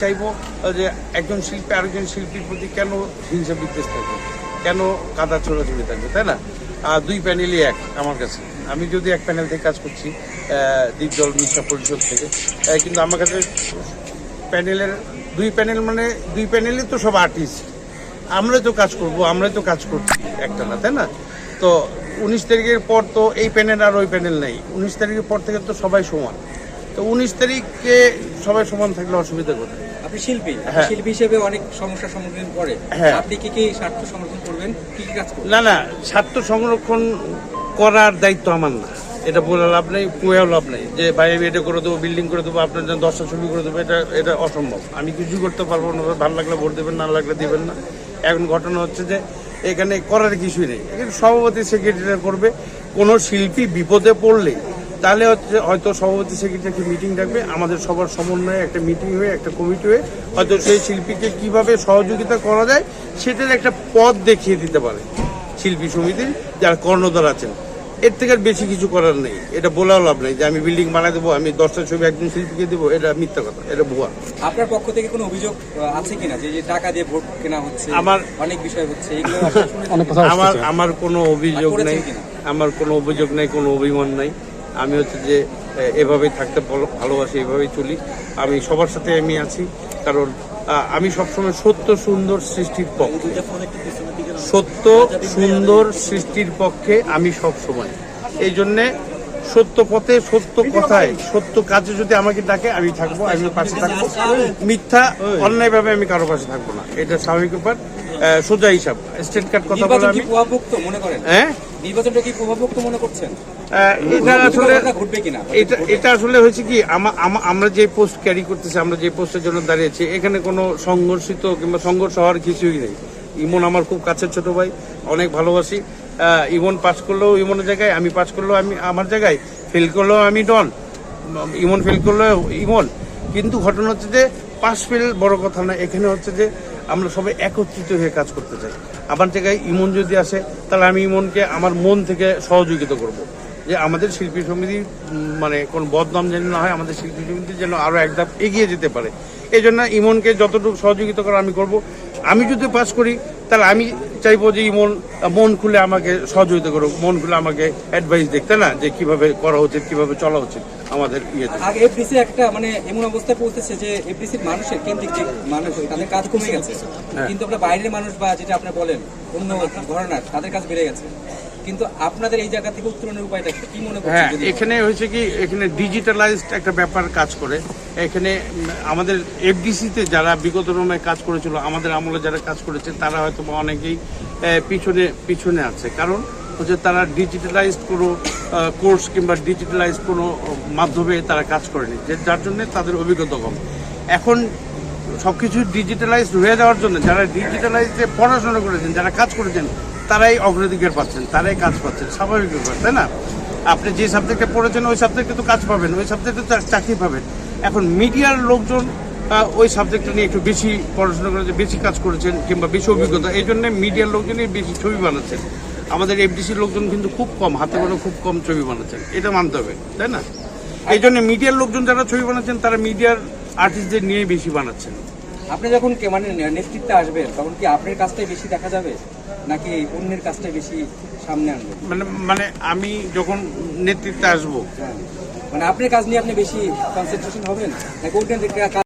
চাইব যে একজন শিল্পী আরেকজন শিল্পীর প্রতি কেন হিংসা বিদ্বেষ থাকবে কেন কাদা ছোড়াছড়ি থাকবে তাই না? আর দুই প্যানেলই এক আমার কাছে। আমি যদি এক প্যানেল থেকে কাজ করছি আহ, দ্বীপজল মিশা পরিষদ থেকে কিন্তু আমার কাছে প্যানেলের দুই প্যানেল মানে দুই প্যানেলই তো সব আর্টিস্ট আমরাই তো কাজ করব আমরাই তো কাজ করছি একটা না তাই না? তো উনিশ তারিখের পর তো এই প্যানেল আর ওই প্যানেল নেই। উনিশ তারিখের পর থেকে তো সবাই সমান। তো উনিশ তারিখে সবাই সমান থাকলে অসুবিধা কোথায়? আপনি শিল্পী হ্যাঁ। শিল্পী হিসেবে অনেক সমস্যার সম্মুখীন পড়ে। হ্যাঁ। আপনি কি কি স্বার্থ সংরক্ষণ করবেন? কি কি কাজ করবেন? না না স্বার্থ সংরক্ষণ করার দায়িত্ব আমার না। এটা বলে লাভ নেই কুয়েও লাভ নেই। যে ভাই আমি এটা করে দেবো বিল্ডিং করে দেবো আপনার জন্য দশটা ছবি করে দেবো এটা এটা অসম্ভব। আমি কিছু করতে পারব না ভালো লাগলে ভোট দেবেন না লাগলে দেবেন না। এখন ঘটনা হচ্ছে যে এখানে করার কিছুই নেই। এখানে সভাপতি সেক্রেটারিরা করবে কোনো শিল্পী বিপদে পড়লে তাহলে হচ্ছে হয়তো সভাপতি সেক্রেটারি মিটিং ডাকবে আমাদের সবার সমন্বয়ে একটা মিটিং হয়ে একটা কমিটি হয়ে হয়তো সেই শিল্পীকে কীভাবে সহযোগিতা করা যায় সেটার একটা পথ দেখিয়ে দিতে পারে শিল্পী সমিতির যারা কর্ণধার আছেন। এর থেকে আর বেশি কিছু করার নেই। এটা বলাও লাভ নেই যে আমি বিল্ডিং বানাই দেবো আমি দশটা ছবি একজন শিল্পীকে দেবো এটা মিথ্যা কথা এটা ভুয়া। আপনার পক্ষ থেকে কোনো অভিযোগ আছে কিনা যে যে টাকা দিয়ে ভোট কেনা হচ্ছে আমার- অনেক বিষয় হচ্ছে এগুলো আমার আমার কোনো অভিযোগ নেই। আমার কোনো অভিযোগ নেই কোনো অভিমান নাই। আমি হচ্ছে যে এভাবেই থাকতে ভালোবাসি এভাবেই চলি। আমি সবার সাথে আমি আছি কারণ আমি সবসময় সত্য সুন্দর সৃষ্টির পক্ষে। সত্য সুন্দর সৃষ্টির পক্ষে আমি সব সময় এই জন্যে সত্য পথে সত্য কথায় সত্য কাজে যদি আমাকে ডাকে আমি থাকব আমি পাশে থাকব। মিথ্যা অন্যায়ভাবে আমি কারও পাশে থাকব না। এটা স্বাভাবিক ব্যাপার। সোজা হিসাব। স্টেট কার্ড কথা বলে আমি হ্যাঁ? নির্বাচনটা কি প্রভাবমুক্ত মনে করছেন? এটা আসলে এটা এটা আসলে হয়েছে কি আমা- আমা- আমরা যে পোস্ট ক্যারি করতেছি আমরা যে পোস্টের জন্য দাঁড়িয়েছি এখানে কোনো সংঘর্ষিত কিংবা সংঘর্ষ হওয়ার কিছুই নেই। ইমন আমার খুব কাছের ছোট ভাই অনেক ভালোবাসি। ইমন পাস করলেও ইমনের জায়গায় আমি পাস করলেও আমি আমার জায়গায় ফেল করলেও আমি ডন। ইমন ফেল করলেও ইমন। কিন্তু ঘটনা হচ্ছে যে পাস ফেল বড় কথা না এখানে হচ্ছে যে আমরা সবাই একত্রিত হয়ে কাজ করতে চাই। আমার জায়গায় ইমন যদি আসে, তাহলে আমি ইমনকে আমার মন থেকে সহযোগিতা করব। যে আমাদের শিল্পী সমিতি মানে কোন বদনাম যেন না হয়, আমাদের শিল্পী সমিতি যেন আরও এক ধাপ এগিয়ে যেতে পারে। এই জন্য ইমনকে যতটুকু সহযোগিতা করা আমি করব আমি যদি পাস করি তাহলে আমি চাইব যে মন মন খুলে আমাকে সহযোগিতা করুক মন খুলে আমাকে অ্যাডভাইস দেখতে না? যে কীভাবে করা উচিত কীভাবে চলা উচিত আমাদের ইয়েতে। আগে এফডিসি একটা মানে এমন অবস্থায় পৌঁছেছে যে এফডিসির মানুষের কেন্দ্রিক যে মানুষ তাদের কাজ কমে গেছে। হ্যাঁ। কিন্তু আপনার বাইরের মানুষ বা যেটা আপনি বলেন অন্য ঘরানার তাদের কাজ বেড়ে গেছে। কিন্তু আপনাদের এই জায়গা থেকে উত্তরণের উপায়টা কি? কি মনে হ্যাঁ করছেন যদি এখানে হয়েছে কি এখানে ডিজিটালাইজড একটা ব্যাপার কাজ করে। এখানে আমাদের এফডিসিতে যারা বিগত সময় কাজ করেছিল আমাদের আমলে যারা কাজ করেছে তারা হয়তো অনেকেই পিছনে পিছনে আছে। কারণ হচ্ছে তারা ডিজিটালাইজড কোনো কোর্স কিংবা ডিজিটালাইজড কোনো মাধ্যমে তারা কাজ করেনি যে যার জন্য তাদের অভিজ্ঞতা কম। এখন সব সবকিছু ডিজিটালাইজড হয়ে যাওয়ার জন্য যারা ডিজিটালাইজে পড়াশোনা করেছেন যারা কাজ করেছেন তারাই অগ্রাধিকার পাচ্ছেন, তারাই কাজ পাচ্ছেন, স্বাভাবিক ব্যাপার, তাই না? আপনি যে সাবজেক্টে পড়েছেন, ওই সাবজেক্টে তো কাজ পাবেন, ওই সাবজেক্টে তো চাকরি পাবেন। এখন মিডিয়ার লোকজন ওই সাবজেক্টটা নিয়ে একটু বেশি পড়াশোনা করেছেন বেশি কাজ করেছেন কিংবা বেশি অভিজ্ঞতা, এই জন্য মিডিয়ার লোকজনই বেশি ছবি বানাচ্ছেন। আমাদের এফডিসির লোকজন কিন্তু খুব কম, হাতে গোনা খুব কম ছবি বানাচ্ছেন, এটা মানতে হবে, তাই না? এই জন্য মিডিয়ার লোকজন যারা ছবি বানাচ্ছেন, তারা মিডিয়ার আর্টিস্টদের নিয়ে বেশি বানাচ্ছেন। আপনি যখন কে- মানে নেতৃত্বে আসবেন তখন কি আপনার কাজটাই বেশি দেখা যাবে? নাকি অন্যের কাজটাই বেশি সামনে আনবেন মানে মানে আমি যখন নেতৃত্বে আসব। হ্যাঁ। মানে আপনার কাজ নিয়ে আপনি বেশি কনসেন্ট্রেশন হবেন? নাকি অন্যের কাজ